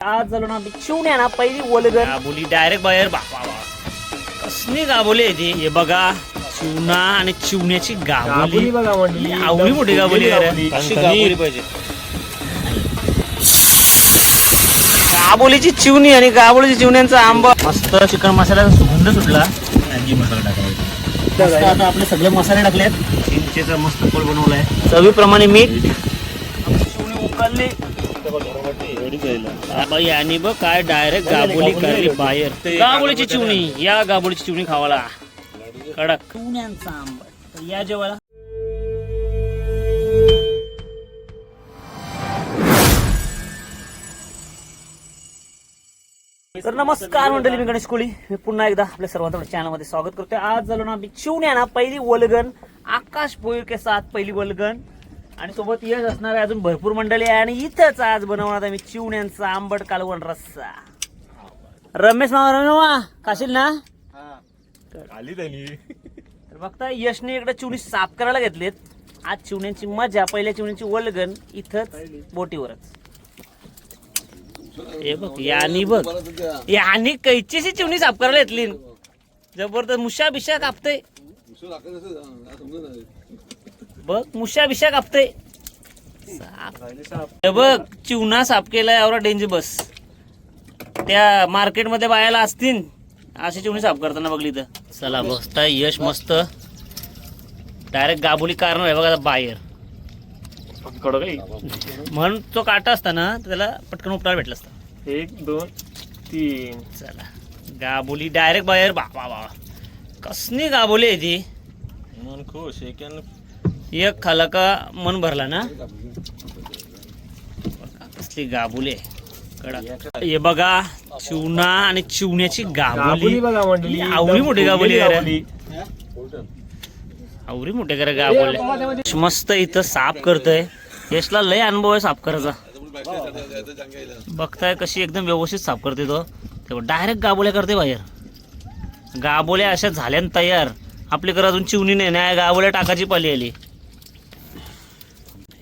आज झालो ना चिवण्या ना पहिली डायरेक्ट बाहेर बापा कसली गाबोली आहे ती. हे बघा चिवणा आणि चिवण्याची गाबोली बघा मंडळी आवडी मोठी गाबोली आहे रे. अशी गाबोली पाहिजे. गाबोलीची चिवणी आणि गाबोलीची चिवण्यांचा आंबा. मस्त चिकन मसाल्याचा सुगंध सुटला. मॅगी मसाला टाकला. मस्त आता आपले सगळे मसाले टाकलेत. चिंचेचा मस्त पोळ बनवलाय. चवीप्रमाणे मीठ. चिवणी उकळली. बाई आणि बघ काय डायरेक्ट गाबोली करली बाहेर. गाबोलीची चिवणी या गाबोलीची चिवणी खावाला. कडक. चिवण्यांचा आंबट तर या जेवायला. तर नमस्कार मंडळी मी गणेश कोळी. मी पुन्हा एकदा आपल्या सर्वांचं चॅनलमध्ये स्वागत करतोय. आज झालो ना आम्ही चिवण्या ना पहिली वलगन आकाश भोईर के साथ पहिली वलगन आणि सोबत यश असणार आहे अजून भरपूर मंडळी आहे आणि इथंच आज बनवणार आहे मी चिवण्यांचा आंबट कालवण रस्सा. रमेश मामा रमेश मामा खाशील ना? आली त्यांनी. तर बघता यशने इकडे चिवणी साफ करायला घेतलेत. आज चिवण्यांची मजा पहिल्या चिवण्यांची वलगन इथंच बोटीवरच. हे बघ यानी बघ. यानी कैचीशी चिवणी साफ करायला घेतली जबरदस्त मुशा बिशा कापते बघ मुशा बिशा कापते साफ. हे बघ चिवणा साफ केलाय एवढा डेंजर बस. त्या मार्केटमध्ये बायाला असतील अशी चिवणी साफ करताना बघली तर चला बसता यश मस्त. डायरेक्ट गाबोली कारण आहे बघा आता बाहेर. म्हणून तो काटा असता ना तर त्याला पटकन उपटायला भेटला असता. एक दोन तीन. चला. गाबोली डायरेक्ट बाहेर. बाबा बाबा कसली गाबोली आहे ती. मन खुश एक खाला का मन भरला ना? कसली गाबोली हे बघा चिवणा आणि चिवण्याची गाबोली. आवडी मोठी गाबोली. आवरी मोठे करा गाबोले? मस्त इथं साफ करतोय. यशला लय अनुभव आहे साफ करायचा. बघताय कशी एकदम व्यवस्थित साफ करते तो. तेव्हा डायरेक्ट गाबोल्या करते बाहेर. गाबोल्या अशा झाल्या न तयार आपल्याकडे अजून चिवणी नाही नाही गाबोल्या टाकाची पाली आली.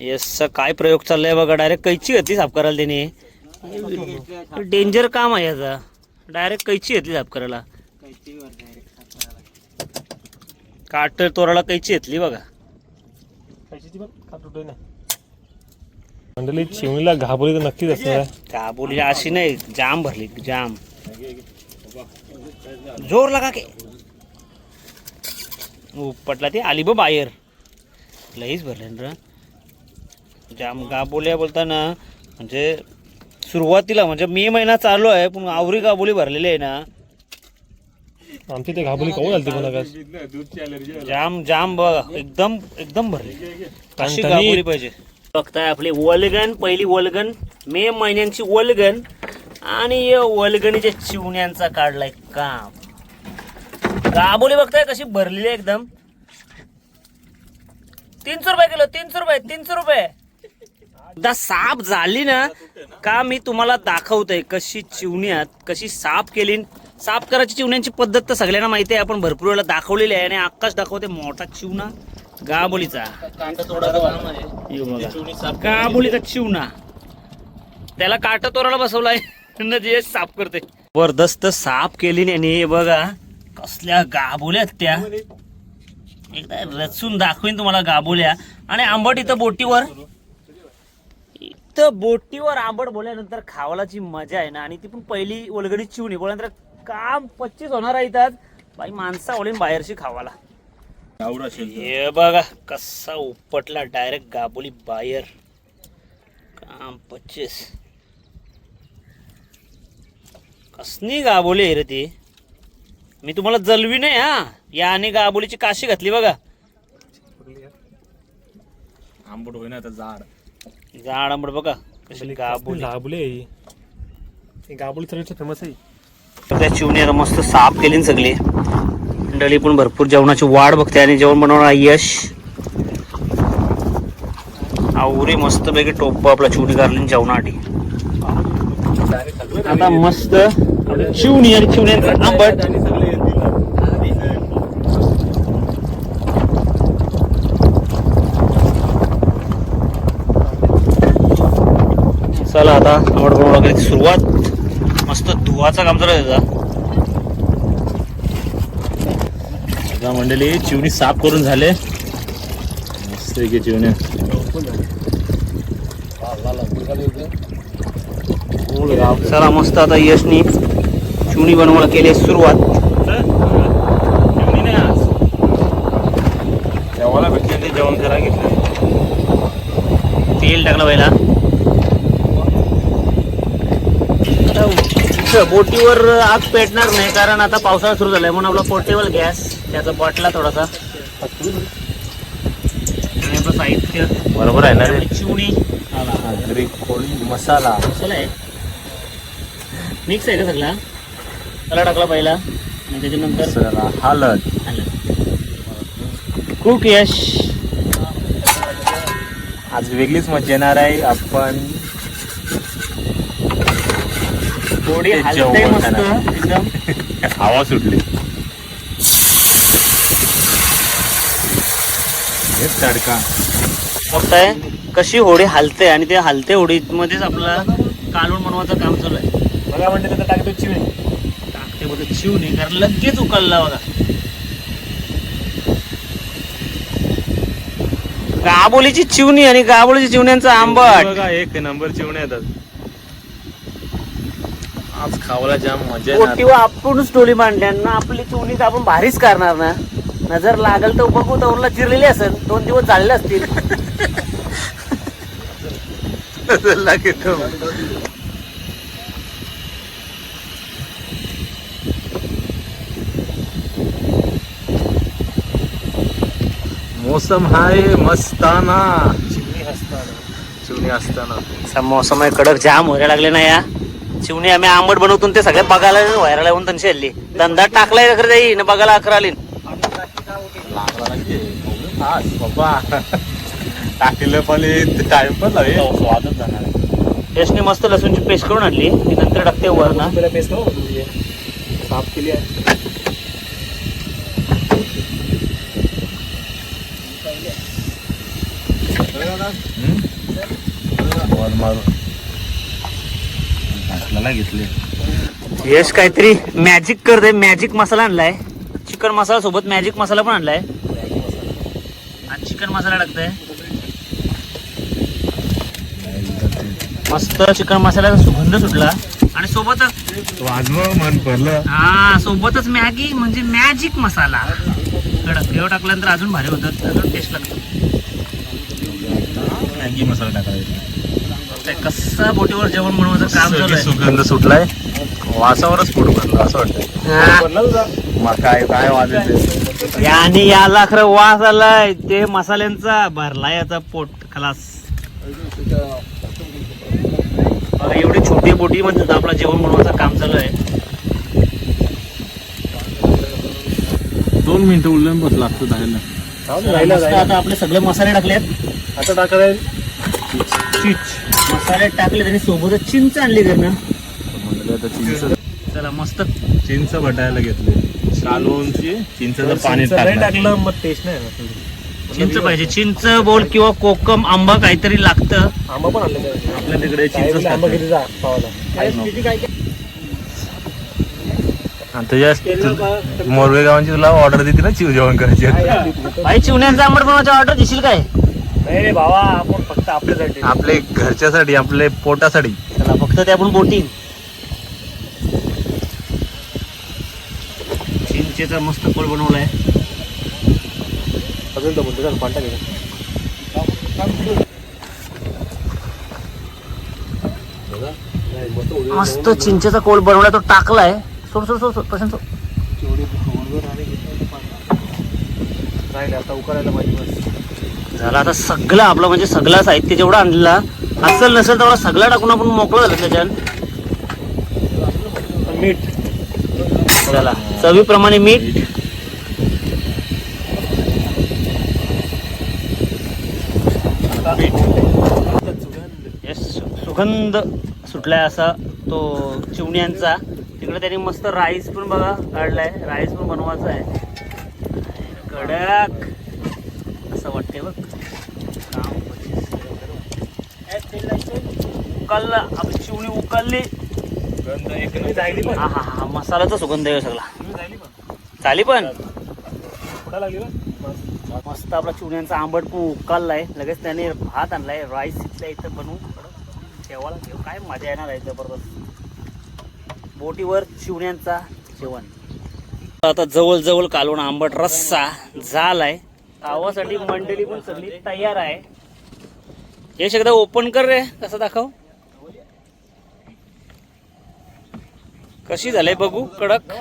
यस काय प्रयोग चाललाय बघा डायरेक्ट कैची घेतली साफ करायला त्याने. डेंजर काम आहे याचा. डायरेक्ट कैची घेतली साफ करायला काट तोराला कैची घेतली बघा. मंडळी चिवणीला घाबरली तर नक्कीच असणार गाबोली अशी नाही जाम भरली जाम. जोर लगा के. उपटला ते आली बाहेर. लईच भरले ना जाम गाबोल्या बोलताना म्हणजे सुरुवातीला म्हणजे मे महिना चालू आहे पण आवरी गाबोली भरलेली आहे ना. आमची ते घाबरली काऊन आलती कोणा जाम जाम बघा एकदम एकदम भरली. अशी टणटणीत. गाबोली पाहिजे. बघताय आपली वलगन पहिली वलगन मे महिन्यांची वलगन आणि या वलगणीच्या चिवण्यांचा काढलाय काम. गाबोली बघताय कशी भरलेली आहे एकदम. तीनशे रुपये किलो तीनशे रुपये तीनशे रुपये. एकदा साफ झाली ना का मी तुम्हाला दाखवतोय कशी चिवण्यात कशी साफ केली. साफ करायची चिवण्यांची पद्धत तर सगळ्यांना माहिती आहे आपण भरपूर वेळा दाखवलेली आहे आणि आकाश दाखवते मोठा चिवणा गाबोलीचा. गाबोलीचा चिवणा. त्याला काट तोराला बसवलाय न जे साफ करते. जबरदस्त साफ केली आणि बघा कसल्या गाबोल्या त्या. एकदा रचून दाखवीन तुम्हाला गाबोल्या. आणि आंबट इथं बोटीवर इथं बोटीवर आंबट बोलल्यानंतर खावालाची मजा आहे ना आणि ती पण पहिली ओलगडी चिवणी बोलल्यानंतर काम पच्चीस होणार आहे इथं बाई माणसा ओळीन बाहेरशी खावाला. हे बघा कसा उपटला डायरेक्ट गाबोली बाहेर. काम पच्चीस. कसनी गाबोली आहे रे ती. मी तुम्हाला जलवी नाही हा. याने गाबोलीची काशी घातली बघा. आंबट होईना आता जाड. जाड आंबट बघा कशी गाबोली. घाबली आहे गाबोली सगळ्यात फेमस आहे. त्या चिवणीला मस्त साफ केली सगळी. मंडळी पण भरपूर जेवणाची वाढ बघते आणि जेवण बनवणार यश. आवरी मस्त पैकी टोप आपला चिवणी कारली जेवणासाठी. आता मस्त चिवणी आणि चिवण्यांचं आंबट. चला आता आंबट बनवून वगैरे सुरुवात. मस्त धुवाचं काम चालू त्याचा. मंडळी चिवणी साफ करून झाले. मस्त आहे की चिवण्या चला मस्त आता यशनी चिवणी बनवायला केली सुरुवात. चिवणी नाही आज जेवायला भेटले ते जेवण करा घेतलं. तेल टाकलं पहिला. इथं बोटीवर आग पेटणार नाही कारण आता पावसाळा सुरू झालाय म्हणून आपला पोर्टेबल गॅस त्याचा बाटला थोडासा. आणि आपलं साहित्य बरोबर आहे ना रे. चिवणी. कोळी मसाला मसाला आहे. मिक्स आहे का सगळा? त्याला टाकला पहिला आणि त्याच्यानंतर मसाला हळद. कुक यश. आज वेगळीच मजा येणार आहे आपण थोडी ते हलते जेवण मस्त खाणार. एकदम. हवा सुटली. तडका. बघताय कशी होडी हलते आणि ते हलते होडीत मध्येच आपला कालवण बनवायचं काम चालू आहे. बघा म्हणजे त्याचा टाकतो चिवणी. टाकते बघ शिव नाही कारण लगेच उकलला बघा. गाबोलीची चिवणी आणि गाबोलीची चिवण्यांचा आंबट. बघा एक नंबर चिवण्या येतात. आज खावायला जाम मजा येणार. बोटीवर आपण स्टोरी मांडल्या आपली चिवणी तर आपण भारीच करणार ना. नजर लागल तर बघू तवरला चिरलेली असेल दोन दिवस झालेले असतील. मोसम हाय मस्ताना. चिवणी असताना असा मोसम आहे कडक जाम व्हायला लागले ना या. चिवणी आम्ही आंबट बनवतो ते सगळे बघायला व्हायला लागून त्यांची हल्ली. धंदा टाकलाय खरं जाई ना बघायला अकरा आली. बाबा टाकलं पण टाइम पण लावे स्वादच जाणार यशने मस्त लसूणची पेस्ट करून आणली. ती नंतर टाकते वर ना पेस्ट साफ केली आहे. वर घातलेला घेतले. यश काहीतरी मॅजिक करते मॅजिक मसाला आणलाय. चिकन मसाला सोबत मॅजिक मसाला पण आणलाय. आणि चिकन मसाला टाकताय. मस्त चिकन मसाल्याचा सुगंध सुटला. आणि सोबतच मन पडलं हा सोबतच मॅगी म्हणजे मॅजिक मसाला. कडक. घेऊ टाकल्यानंतर अजून भारी होतं अजून टेस्ट लागतो. मॅगी मसाला टाकायचा. ते कसं बोटीवर जेवण बनवायचं काम चालू आहे? सुगंध सुटलाय. वासावरच पोट भरलं असं हा. वाटतं मग काय काय वाजायचं आणि याला खरं वास आलाय. ते मसाल्यांचा भरला याचा पोट खलास. एवढी छोटी बोटी सुद्धा आपला जेवण बनवायचं काम चालू आहे. दोन मिनिटं उलटून बसला असतं मस्त आता आपले सगळे मसाले टाकलेत. आता टाकाय मसाले टाकले त्यांनी सोबतच चिंच आणली घरनं म्हणलं आता चिंच. चला मस्त. चिंच बटायला घेतले. कालवूनची चिंचचं पाणी टाकलं मग टेस्ट नाही चिंच पाहिजे. चिंच बोल किंवा कोकम आंबा काहीतरी लागतं. आंबा पण आणलं आपल्या तिकडे चिंच मोरवे गावांची तुला ऑर्डर देते ना चिव जेवण करायची. भाई चिवण्यांचा आंबट बनवायची ऑर्डर देशील काय? नाही रे भावा आपण फक्त आपल्यासाठी. आपले घरच्यासाठी आपले पोटासाठी. चला फक्त ते आपण बोटिंग चिंचेचा मस्त पोळ बनवलाय. अजून तर बोलतो कॉन्टॅक्ट मस्त चिंचेचा कोळ बनवलाय तो टाकलाय. सोड सोड सोड सोड प्रशांत. नाही आता उकरायला पाहिजे बस. झालं. आता सगळं आपलं म्हणजे सगळं साहित्य जेवढं आणलेला असेल नसेल तेवढा सगळा टाकून आपण मोकळं झालं त्याच्यात. मीठ. चला चवीप्रमाणे मीठ. सुगंध सुटलाय असा तो चिवण्यांचा. तिकडे त्यांनी मस्त राईस पण बघा काढलाय. राईस पण बनवायचा आहे. कडक असं वाटते बघ. उकालला आपली चिवणी उकलली. गंध एक जायली पण हा हा हा मसाल्याचा सुगंध आहे हो सगळा. जायली पण? चाली पण कुठं लागली मस्त आपला चिवण्यांचा आंबट पण उकाललाय. लगेच त्याने भात आणलाय राईस इथल्या इथं बनवून. जेवायला घेऊ काय मजा येणार आहे जबरदस्त बोटीवर चिवण्यांचा जेवण. आता जवळ जवळ कालवण आंबट रस्सा झालाय. खावासाठी मंडळी पण सगळी तयार आहे. हे एकदा ओपन कर रे. कसं दाखव? कशी झालंय बघू कडक.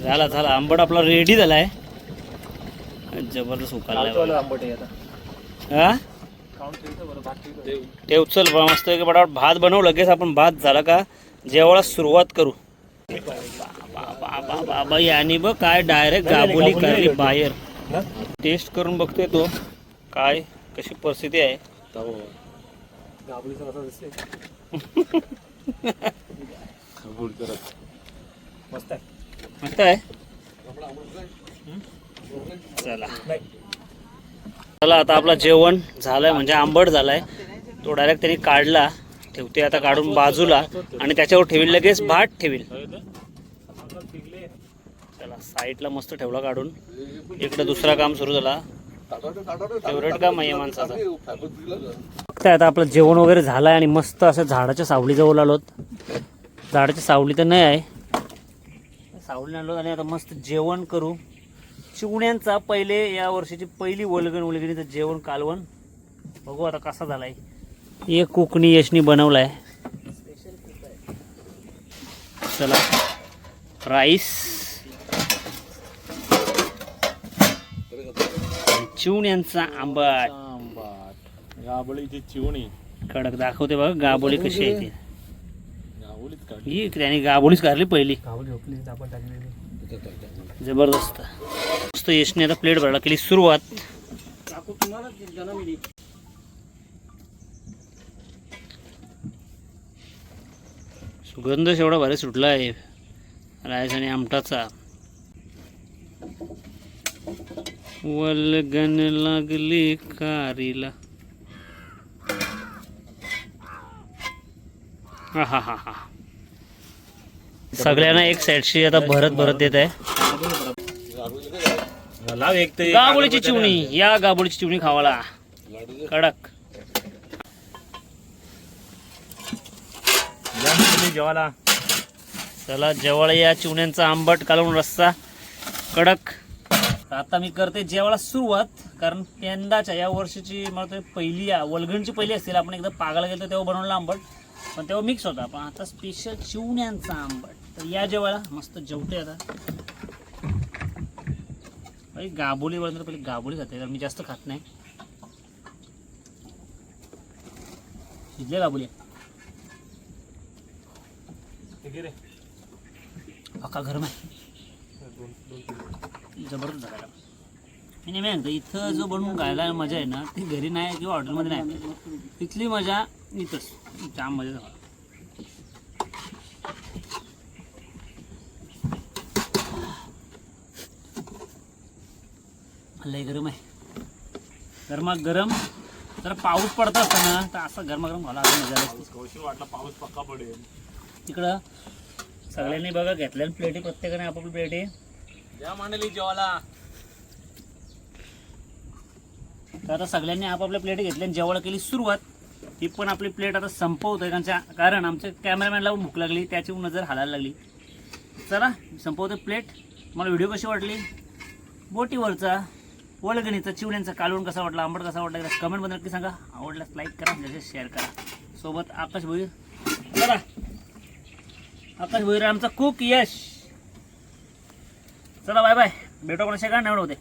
झाला झाला. आंबट आपला रेडी झालाय. जबरदस्त हा ठेवतो ते उचल मस्त की बटाट भात बनवू लगेच आपण. भात झाला का? जेवायला सुरुवात करू. बाबा आणि बघ काय डायरेक्ट गाबोली करली बाहेर. टेस्ट करून बघतोय तो. काय? कशी परिस्थिती आहे? मस्त आहे. मस्त आहे चला. चला आता आपला जेवण झालंय म्हणजे आंबट झालाय. तो डायरेक्ट त्यांनी काढला. ठेवते आता काढून बाजूला. आणि त्याच्यावर ठेवील लगेच भात ठेवील चला साईडला मस्त ठेवला काढून. इकडे दुसरा काम सुरू झाला. फेवरेट काम आहे माणसाचं. बघताय आता आपलं जेवण वगैरे झालंय आणि मस्त असं झाडाच्या सावलीजवळ आलोत. झाडाची सावली तर नाही आहे. सावली आलो आणि आता मस्त जेवण करू. चिवण्यांचा पहिले या वर्षीची पहिली वलगण वलगणीचं जेवण कालवण. बघू आता कसा झालाय. एक कोकणी यशनी बनवलाय. चला. राईस चिवण्यांचा आंबट. आंबाट गाबळीची चिवणी. कडक दाखवते बघा गाबोळी कशी आहे ती. काढली. ही त्याने गाबोळीच काढली पहिली. जबरदस्त. मस्त यशने आता प्लेट भरायला केली सुरुवात. सुगंध एवढा भारी सुटला आहे. रायस आणि आमटाचा. वलगण लागली कारीला. हा हा हा हा. सगळ्यांना एक साईडशी आता भरत भरत देत आहे. लाव एक ते गाबोळीची चिवणी. या गाबोळीची चिवणी खावाला. कडक. जेवाला. चला जवळ या चिवण्यांचा आंबट कालवून रस्सा. कडक. आता मी करते जेवायला सुरुवात कारण यंदाच्या या वर्षीची मला पहिली आ- वलगणची पहिली असतील. आपण एकदा पागाला गेलो तेव्हा बनवलं आंबट पण तेव्हा मिक्स होता. पण आता स्पेशल चिवण्यांचा आंबट. तर या जेवायला मस्त जेवते आता. भाई गाबोली बनवलं पहिले गाबोली खाते कारण मी जास्त खात नाही. शिजले गाबोली. पक्का गरम आहे. जबरदस्त झाला मी नेहमी म्हणतो इथं जो बनवून खायला मजा आहे ना ती घरी नाही किंवा हॉटेलमध्ये नाही. तिथली मजा इथंच. जाम मजा झाला लय गरम आहे. गरमा गरम. जर पाऊस पडत असताना तर असं गरमागरम घाला मजा कौशी वाटला पाऊस पक्का पडेल तिकडं सगळ्यांनी बघा घेतल्या प्लेटी प्रत्येकाने आपापली प्लेटी या मांडली जेवाला तर आता सगळ्यांनी आपापल्या प्लेट घेतल्या आणि जेवायला केली सुरुवात. ती पण आपली प्लेट आता संपवतोय कारण कारण आमच्या कॅमेरामॅनला पण भूक लागली त्याची नजर हालायला लागली. चला संपवतोय प्लेट मला व्हिडिओ कशी वाटली? बोटीवरचा वळगणीचा चिवड्यांचा कालवण कसा वाटला आंबट कसा वाटला कमेंटमध्ये नक्की सांगा. आवडल्यास लाईक करा जसे शेअर करा. सोबत आकाश भोईर. चला. आकाश भोईर आमचा कुक यश. चला बाय बाय भेटू कोणाशी का नाही होते